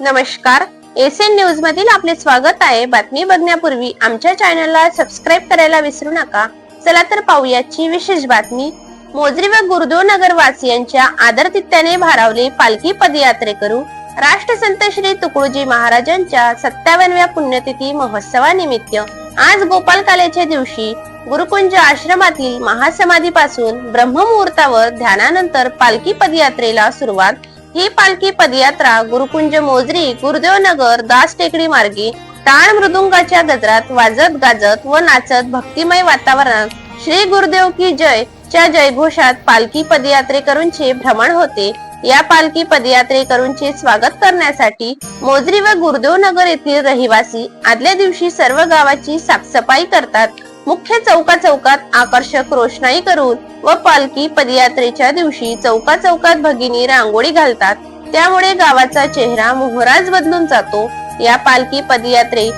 नमस्कार. SN news मधील आपले स्वागत आहे. बातमी बघण्यापूर्वी आमच्या चॅनलला सबस्क्राईब करायला विसरू नका. चला तर पाहूयाची विशेष बातमी. मोजरी व गुरुदेव नगर वासियांच्या आदरतित्याने भारावले पालखी पदयात्रेकरू. राष्ट्रसंत श्री तुकडोजी महाराजांच्या सत्तावनव्या पुण्यतिथी महोत्सवानिमित्त आज गोपालकालेच्या दिवशी गुरुकुंज आश्रमातील महासमाधीपासून ब्रह्ममुहूर्तावर ध्यानानंतर पालखी पदयात्रेला सुरुवात ही पालखी पदयात्रा गुरुकुंज मोजरी गुरुदेव नगर दास टेकडी मार्गे टाळ मृदुंगाच्या गजरात वाजत गाजत व नाचत भक्तिमय वातावरणात श्री गुरुदेव की जय च्या जयघोषात पालखी पदयात्रेकरूंचे भ्रमण होते. या पालखी पदयात्रेकरूंचे स्वागत करण्यासाठी मोजरी व गुरुदेव नगर येथील रहिवासी आदल्या दिवशी सर्व गावाची साफसफाई करतात. मुख्य चौका चौकात आकर्षक रोषणाई करून व पालखी पदयात्रेच्या दिवशी चौका चौकात भगिनी रांगोळी घालतात. त्यामुळे गावाचा चेहरा मोहराज बदलून जातो. या पालखी पदयात्रे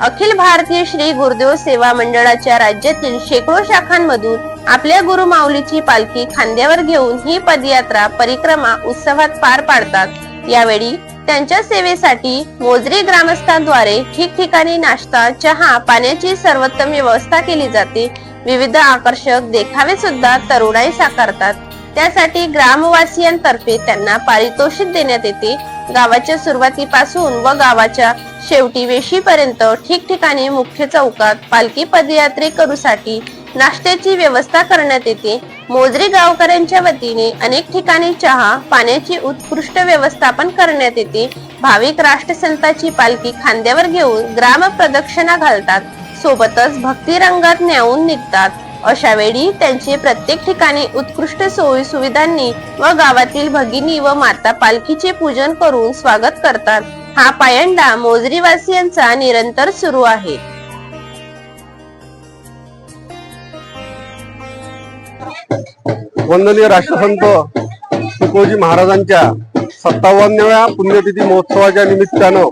अखिल भारतीय श्री गुरुदेव सेवा मंडळाच्या राज्यातील शेकडो शाखांमधून आपल्या गुरु माऊलीची पालखी खांद्यावर घेऊन ही पदयात्रा परिक्रमा उत्सवात पार पाडतात. यावेळी त्यांच्या सेवेसाठी मोजरी ग्रामस्थांद्वारे ठिकठिकाणी नाश्ता चहा पाण्याची सर्वोत्तम व्यवस्था केली जाते. विविध आकर्षक देखावे सुद्धा तरुणाई साकारतात. त्यासाठी ग्रामवासियांतर्फे त्यांना पारितोषिक देण्यात येते. गावाच्या सुरुवातीपासून व गावाच्या शेवटी वेशीपर्यंत ठिकठिकाणी मुख्य चौकात पालखी पदयात्रेकरूसाठी नाश्त्याची व्यवस्था करण्यात येते. मोजरी गावकऱ्यांच्या वतीने अनेक ठिकाणी चहा पाण्याची उत्कृष्ट व्यवस्थापन करण्यात येते. भाविक राष्ट्रसंताची पालखी खांद्यावर घेऊन ग्राम प्रदक्षिणा घालतात. सोबतच भक्ती रंगात न्यावून निघतात. अशा वेळी त्यांचे प्रत्येक ठिकाणी उत्कृष्ट सोयी सुविधांनी व गावातील भगिनी व माता पालखीचे पूजन करून स्वागत करतात. हा पायंडा मोजरीवासियांचा निरंतर सुरू आहे. वंदनीय राष्ट्रसंत तुकोजी महाराजांच्या सत्तावन्नव्या पुण्यतिथी महोत्सवाच्या निमित्तानं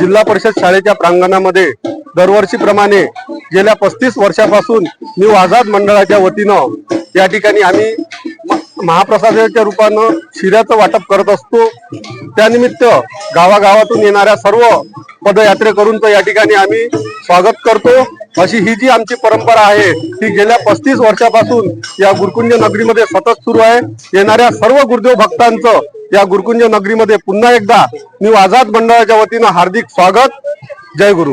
जिल्हा परिषद शाळेच्या प्रांगणामध्ये दरवर्षीप्रमाणे गेल्या पस्तीस वर्षापासून न्यू आझाद मंडळाच्या वतीनं या ठिकाणी आम्ही महाप्रसादाच्या रूपानं शिऱ्याचं वाटप करत असतो. त्यानिमित्त गावागावातून येणाऱ्या सर्व पदयात्रेकरूंचं या ठिकाणी आम्ही स्वागत करतो. अशी ही जी आमची परंपरा आहे ती गेल्या पस्तीस वर्षापासून या गुरुकुंज नगरीमध्ये सतत सुरू आहे. येणाऱ्या सर्व गुरुदेव भक्तांचं या गुरुकुंज नगरीमध्ये पुन्हा एकदा न्यू आझाद मंडळाच्या वतीनं हार्दिक स्वागत. जय गुरु.